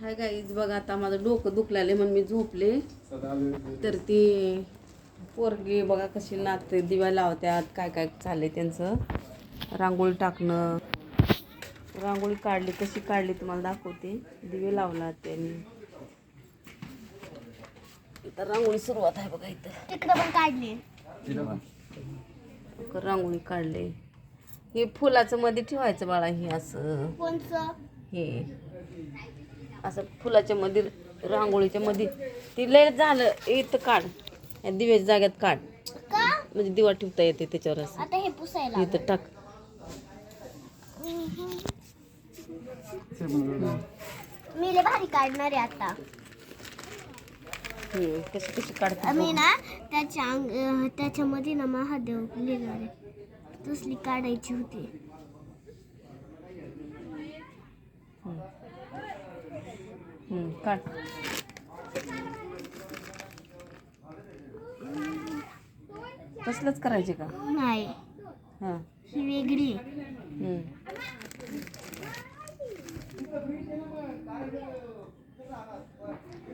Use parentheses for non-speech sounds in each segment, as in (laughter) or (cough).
Hi guys बघा आता माझं डोकं दुखलेलं म्हणून मी झोपले. तर ती पोरगी बघा कशी नाचते दिव्या लावत्यात काय काय चाललंय त्यांचं. रांगोळी टाकणं. रांगोळी काढली कशी काढली तुम्हाला दाखवते. दिवे लावला त्यांनी. इथं रांगोळी सुरुवात आहे बघा इथं. तिकडे पण काढली. रांगोळी काढले. हे फुलाचं मध्ये ठेवायचं बाळा हे असं. हे. असं फुलाच्या मध्ये रांगोळीच्या मध्ये ती लय झालं इथं काढ. या दिव्याच्या जाग्यात काढ. का? म्हणजे दिवा ठेवता येते त्याच्यावर असं. हे पुसायला इथं टाक. मी लय भारी काढणार आहे आता. कशी कशी काढते मी ना त्याच्या अंग त्याच्यामध्ये ना महादेव लिहिणार आहे. तसली काढायची होती. काढ. तसलंच करायचे का? नाही. हां. ही वेगळी.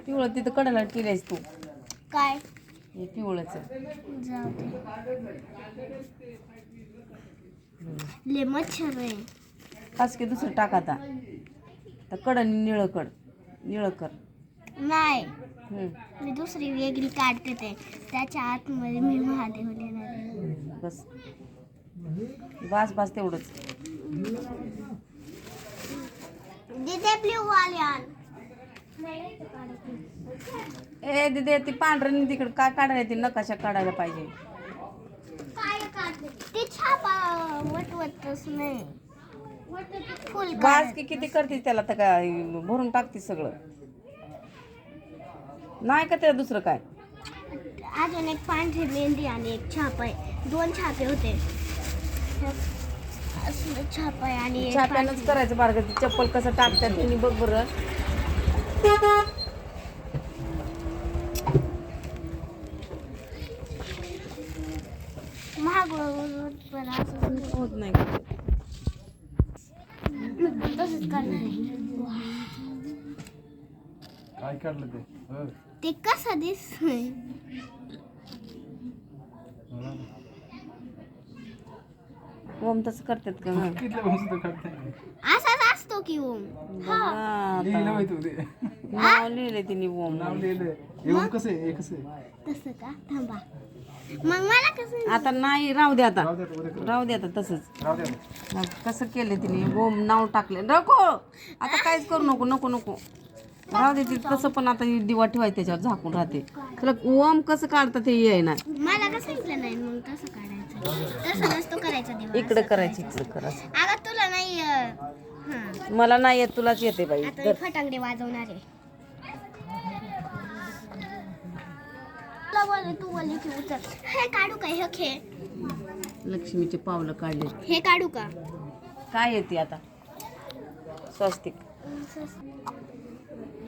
पिवळं तिथं कडाला केलंयस तू. काय? हे पिवळंच जाऊ दे. ले मच्छर आहे. खास की दुसरं टाक आता. तर कडन निळं कड. निळं कर नाही. हम्म. मी दुसरी वेगळी काढते ते. त्याच्या आतमध्ये मी महादेव लिहिणार आहे. बस. बास बास तेवढंच. दिदे ब्ल्यू वाले आण ए दिदे ती पांढऱ्याने तिकडे काय काढायला ती नकाशा काढायला पाहिजे. ते छापा वटवतच नाही. बास की किती करते त्याला? तर काय भरून टाकते सगळं. नाही का त्याला दुसरं काय? अजून एक पांढरी मेहंदी आणि एक छाप आहे दोन छापे होते. असलं छाप आहे आणि एक छाप्यानंच करायचं बारगं. ती चप्पल कसं टाकतात त्यांनी बघ बरं पांढरी- महाग पण असं होत नाही तसंच करणार आहे काय काढलं ते. ते कसं दिसतंय ओम तसं करतात का (laughs) हं? असतो की ओम? आता. लिहिलं माहिती होते. नाव लिहिलंय तिने ओम. नाव लिहिलं येऊन कसं आहे? हे कसं आहे? तसं का? थांबा. मग मला कसं आता नाही राहू दे आता. राहू द्या उद्या करू. राहू दे आता तसंच. राहू द्या मग कसं केलं तिने? ओम नाव टाकले नको! आता काहीच करू नको नको नको. राहू दे ते तसं पण आता ही दिवा ठेवायचं त्याच्यावर झाकून राहते. तुला ओम कसं काढतात ते ये ना. मला कसं सांगितलं नाही मग तसं काढायचं? तसं नसतो करायचा दिवस इकडं करायची इकडं करायचं अगं तुला नाही अं, हां मला नाही येत तुलाच येते बाई. आता मी फटांगडे वाजवणार आहे. तुला बोलले तू बोलली की उचल. हे काढू का हे खे लक्ष्मीचे पावलं काढले हे काढू का? काय येते आता? स्वस्तिक.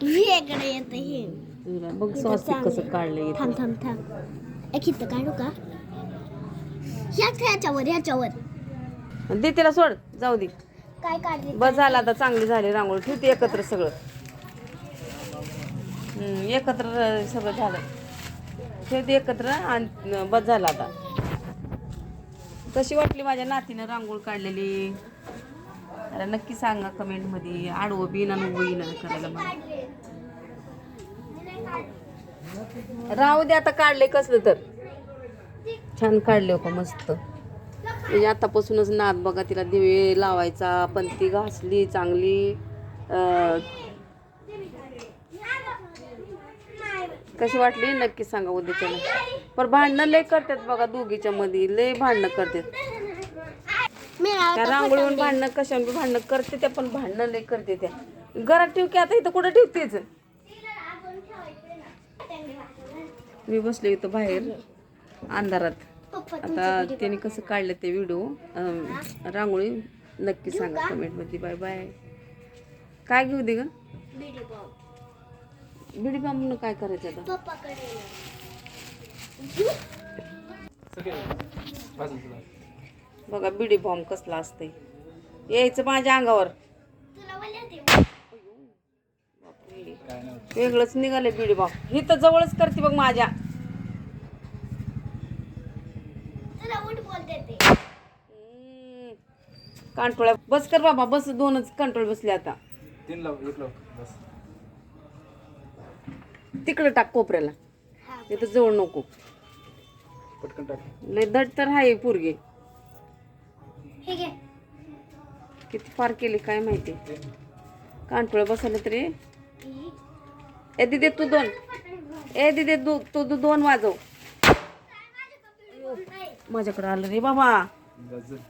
वेगळं येतं हे. तुला बघ स्वस्तिक कसं काढले थांब थांब थांब. एक इथं काढू का? ह्याच ह्याच्यावर ह्याच्यावर. दे तिला सोड. जाऊ दे. काय काढले बस झालं आता चांगली झाली रांगोळी. ठेवते एकत्र सगळं. हम्म, एकत्र सगळं झालं. ठेवते एकत्र आणि बस झालं आता. कशी वाटली माझ्या नातीनं रांगोळी काढलेली? अरे नक्की सांगा कमेंटमध्ये. आडवं उभं येणं करायला मला. राहू दे आता काढले कसलं तर. छान काढले हो का मस्त. म्हणजे आतापासूनच नाद बघा तिला दिवे लावायचा पण ती घासली चांगली कशी वाटली? नक्की सांगा उद्याच्या पण भांडणं लय करतात बघा दोघीच्या मध्ये लय भांडणं करतात. त्या रांगोळीवर भांडणं कशा भांडणं करते त्या पण भांडणं लय करते त्या. घरात ठेव की आता इथं कुठं ठेवतेच? मी बसले इथं बाहेर अंधारात. आता त्याने कसं काढलं ते व्हिडिओ रांगोळी नक्की सांगा कमेंटमध्ये बाय बाय काय घेऊ दे ग? बीडी बॉम्ब म्हणून काय करायचं आता. बघा बिडी बॉम्ब कसला असतंय. यायचं माझ्या अंगावर. वेगळंच निघाले बिडी बाप ही तर जवळच करते बघ माझ्या तुला उठ बोलते ते हम्म. कांटोळ्या बस कर बाबा बस दोनच कंट्रोल बसले आता. तीन लाव एक लाव बस. तिकडं टाक कोपऱ्याला. हा तिथं जवळ नको. पटकन टाक. लय धड तर आहे पोरगे. हे किती फार केले काय माहिती? कांटोळ्या बसवलं तरी. ए दिदे तू दोन. ए दिदे तू तू दोन वाजव. माझ्याकडे आलं रे बाबा.